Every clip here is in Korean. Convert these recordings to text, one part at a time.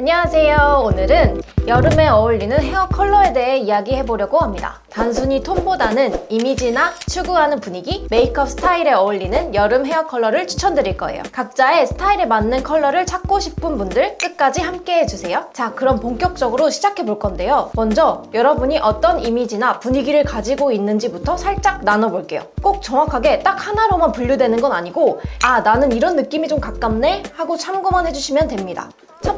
안녕하세요. 오늘은 여름에 어울리는 헤어 컬러에 대해 이야기해 보려고 합니다. 단순히 톤보다는 이미지나 추구하는 분위기, 메이크업 스타일에 어울리는 여름 헤어 컬러를 추천드릴 거예요. 각자의 스타일에 맞는 컬러를 찾고 싶은 분들 끝까지 함께 해주세요. 자, 그럼 본격적으로 시작해 볼 건데요. 먼저 여러분이 어떤 이미지나 분위기를 가지고 있는지부터 살짝 나눠볼게요. 꼭 정확하게 딱 하나로만 분류되는 건 아니고, 아, 나는 이런 느낌이 좀 가깝네? 하고 참고만 해주시면 됩니다.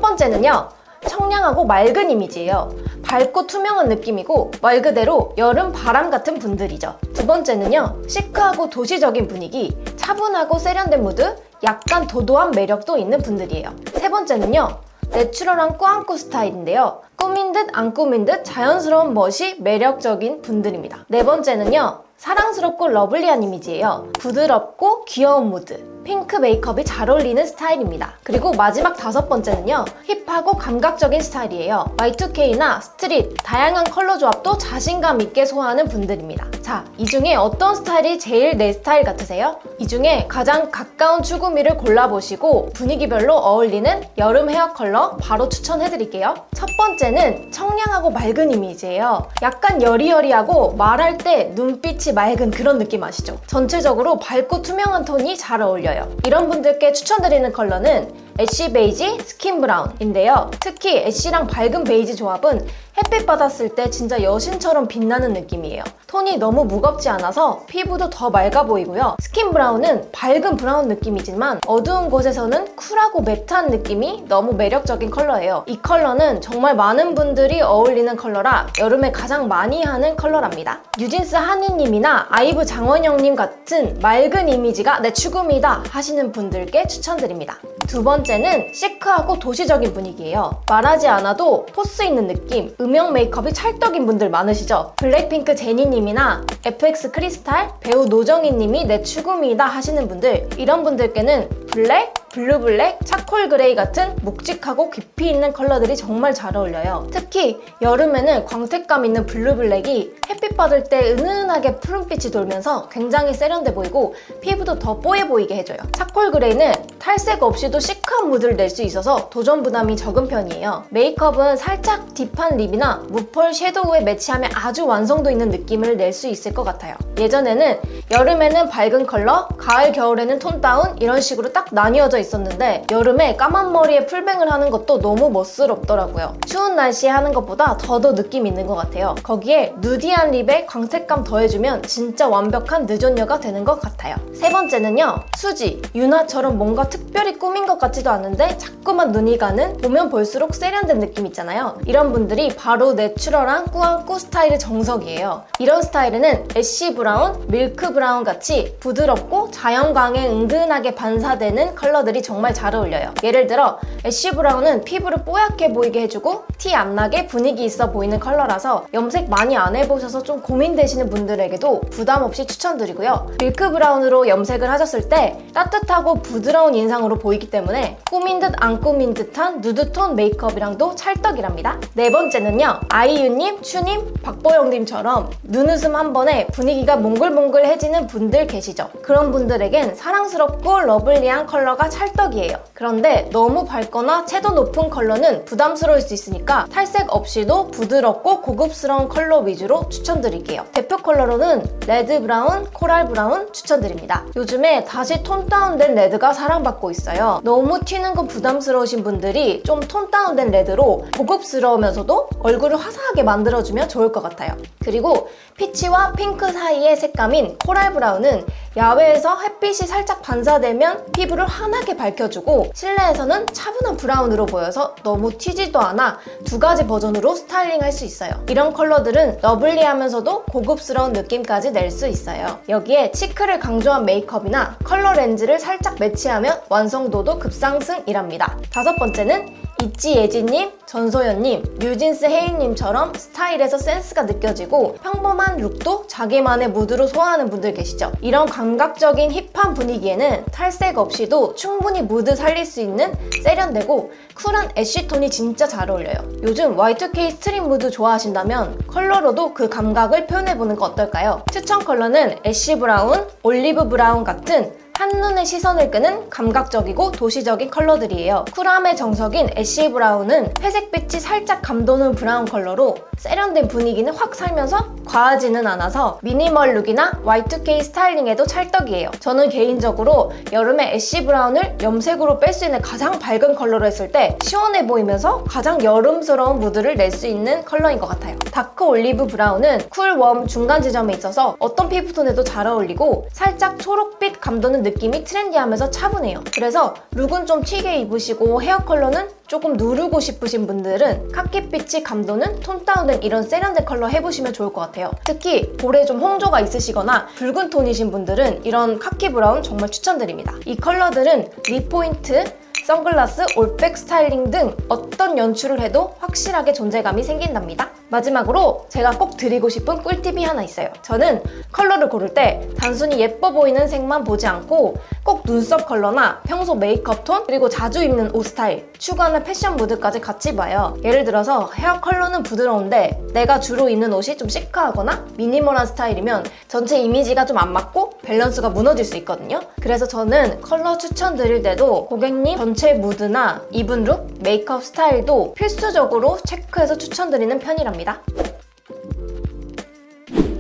첫 번째는요. 청량하고 맑은 이미지예요. 밝고 투명한 느낌이고 말 그대로 여름 바람 같은 분들이죠. 두 번째는요. 시크하고 도시적인 분위기, 차분하고 세련된 무드, 약간 도도한 매력도 있는 분들이에요. 세 번째는요. 내추럴한 꾸안꾸 스타일인데요. 꾸민 듯 안 꾸민 듯 자연스러운 멋이 매력적인 분들입니다. 네 번째는요. 사랑스럽고 러블리한 이미지예요. 부드럽고 귀여운 무드. 핑크 메이크업이 잘 어울리는 스타일입니다. 그리고 마지막 다섯 번째는요. 힙하고 감각적인 스타일이에요. Y2K나 스트릿, 다양한 컬러 조합도 자신감 있게 소화하는 분들입니다. 자, 이 중에 어떤 스타일이 제일 내 스타일 같으세요? 이 중에 가장 가까운 추구미를 골라보시고 분위기별로 어울리는 여름 헤어 컬러 바로 추천해드릴게요. 첫 번째는 청량하고 맑은 이미지예요. 약간 여리여리하고 말할 때 눈빛이 맑은 그런 느낌 아시죠? 전체적으로 밝고 투명한 톤이 잘 어울려요. 이런 분들께 추천드리는 컬러는 애쉬 베이지, 스킨 브라운인데요. 특히 애쉬랑 밝은 베이지 조합은 햇빛 받았을 때 진짜 여신처럼 빛나는 느낌이에요. 톤이 너무 무겁지 않아서 피부도 더 맑아 보이고요. 스킨 브라운은 밝은 브라운 느낌이지만 어두운 곳에서는 쿨하고 매트한 느낌이 너무 매력적인 컬러예요. 이 컬러는 정말 많은 분들이 어울리는 컬러라 여름에 가장 많이 하는 컬러랍니다. 뉴진스 한이님이나 아이브 장원영님 같은 맑은 이미지가 내 추구미다 하시는 분들께 추천드립니다. 두 번째 는 시크하고 도시적인 분위기예요. 말하지 않아도 포스 있는 느낌, 음영 메이크업이 찰떡인 분들 많으시죠? 블랙핑크 제니님이나 FX 크리스탈, 배우 노정희님이 내 추구미이다 하시는 분들 이런 분들께는 블랙, 블루블랙, 차콜 그레이 같은 묵직하고 깊이 있는 컬러들이 정말 잘 어울려요. 특히 여름에는 광택감 있는 블루블랙이 햇빛 받을 때 은은하게 푸른빛이 돌면서 굉장히 세련돼 보이고 피부도 더 뽀해 보이게 해줘요. 차콜 그레이는 탈색 없이도 시크한 무드를 낼 수 있어서 도전 부담이 적은 편이에요. 메이크업은 살짝 딥한 립이나 무펄 섀도우에 매치하면 아주 완성도 있는 느낌을 낼 수 있을 것 같아요. 예전에는 여름에는 밝은 컬러, 가을, 겨울에는 톤 다운 이런 식으로 딱 나뉘어져 있었는데 여름에 까만 머리에 풀뱅을 하는 것도 너무 멋스럽더라고요. 추운 날씨에 하는 것보다 더더 느낌 있는 것 같아요. 거기에 누디한 립에 광택감 더해주면 진짜 완벽한 느존녀가 되는 것 같아요. 세 번째는요. 수지. 유나처럼 뭔가 특별히 꾸민 것 같지도 않은데 자꾸만 눈이 가는 보면 볼수록 세련된 느낌 있잖아요. 이런 분들이 바로 내추럴한 꾸안꾸 스타일의 정석이에요. 이런 스타일에는 애쉬 브라운, 밀크 브라운 같이 부드럽고 자연광에 은근하게 반사되는 컬러 들이 정말 잘 어울려요. 예를 들어 애쉬 브라운은 피부를 뽀얗게 보이게 해주고 티 안 나게 분위기 있어 보이는 컬러라서 염색 많이 안 해보셔서 좀 고민되시는 분들에게도 부담 없이 추천드리고요. 밀크 브라운으로 염색을 하셨을 때 따뜻하고 부드러운 인상으로 보이기 때문에 꾸민 듯 안 꾸민 듯한 누드톤 메이크업이랑도 찰떡이랍니다. 네 번째는요. 아이유님, 추님, 박보영님처럼 눈웃음 한 번에 분위기가 몽글몽글해지는 분들 계시죠? 그런 분들에겐 사랑스럽고 러블리한 컬러가 찰 떡이에요. 그런데 너무 밝거나 채도 높은 컬러는 부담스러울 수 있으니까 탈색 없이도 부드럽고 고급스러운 컬러 위주로 추천드릴게요. 대표 컬러로는 레드 브라운, 코랄 브라운 추천드립니다. 요즘에 다시 톤 다운된 레드가 사랑받고 있어요. 너무 튀는 건 부담스러우신 분들이 좀 톤 다운된 레드로 고급스러우면서도 얼굴을 화사하게 만들어주면 좋을 것 같아요. 그리고 피치와 핑크 사이의 색감인 코랄 브라운은 야외에서 햇빛이 살짝 반사되면 피부를 환하게 밝혀주고 실내에서는 차분한 브라운으로 보여서 너무 튀지도 않아 두 가지 버전으로 스타일링 할 수 있어요. 이런 컬러들은 러블리하면서도 고급스러운 느낌까지 낼 수 있어요. 여기에 치크를 강조한 메이크업이나 컬러 렌즈를 살짝 매치하면 완성도도 급상승이랍니다. 다섯 번째는 예진님, 전소연님, 뉴진스 혜인님처럼 스타일에서 센스가 느껴지고 평범한 룩도 자기만의 무드로 소화하는 분들 계시죠? 이런 감각적인 힙한 분위기에는 탈색 없이도 충분히 무드 살릴 수 있는 세련되고 쿨한 애쉬톤이 진짜 잘 어울려요. 요즘 Y2K 스트릿 무드 좋아하신다면 컬러로도 그 감각을 표현해보는 거 어떨까요? 추천 컬러는 애쉬 브라운, 올리브 브라운 같은 한눈에 시선을 끄는 감각적이고 도시적인 컬러들이에요. 쿨함의 정석인 애쉬 브라운은 회색빛이 살짝 감도는 브라운 컬러로 세련된 분위기는 확 살면서 과하지는 않아서 미니멀 룩이나 Y2K 스타일링에도 찰떡이에요. 저는 개인적으로 여름에 애쉬 브라운을 염색으로 뺄 수 있는 가장 밝은 컬러로 했을 때 시원해 보이면서 가장 여름스러운 무드를 낼 수 있는 컬러인 것 같아요. 다크 올리브 브라운은 쿨, 웜 중간 지점에 있어서 어떤 피부톤에도 잘 어울리고 살짝 초록빛 감도는 느낌 이 트렌디하면서 차분해요. 그래서 룩은 좀 튀게 입으시고 헤어 컬러는 조금 누르고 싶으신 분들은 카키빛이 감도는 톤 다운된 이런 세련된 컬러 해보시면 좋을 것 같아요. 특히 볼에 좀 홍조가 있으시거나 붉은 톤이신 분들은 이런 카키 브라운 정말 추천드립니다. 이 컬러들은 립 포인트, 선글라스, 올백 스타일링 등 어떤 연출을 해도 확실하게 존재감이 생긴답니다. 마지막으로 제가 꼭 드리고 싶은 꿀팁이 하나 있어요. 저는 컬러를 고를 때 단순히 예뻐 보이는 색만 보지 않고 꼭 눈썹 컬러나 평소 메이크업 톤 그리고 자주 입는 옷 스타일 추구하는 패션 무드까지 같이 봐요. 예를 들어서 헤어 컬러는 부드러운데 내가 주로 입는 옷이 좀 시크하거나 미니멀한 스타일이면 전체 이미지가 좀 안 맞고 밸런스가 무너질 수 있거든요. 그래서 저는 컬러 추천 드릴 때도 고객님 전체 무드나 입은 룩, 메이크업 스타일도 필수적으로 체크해서 추천드리는 편이랍 니다.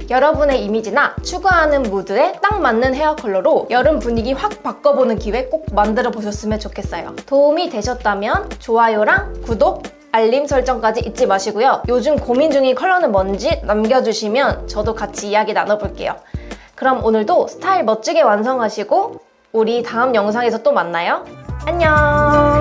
여러분의 이미지나 추구하는 무드에 딱 맞는 헤어 컬러로 여름 분위기 확 바꿔보는 기회 꼭 만들어 보셨으면 좋겠어요. 도움이 되셨다면 좋아요랑 구독, 알림 설정까지 잊지 마시고요. 요즘 고민 중인 컬러는 뭔지 남겨주시면 저도 같이 이야기 나눠볼게요. 그럼 오늘도 스타일 멋지게 완성하시고 우리 다음 영상에서 또 만나요. 안녕!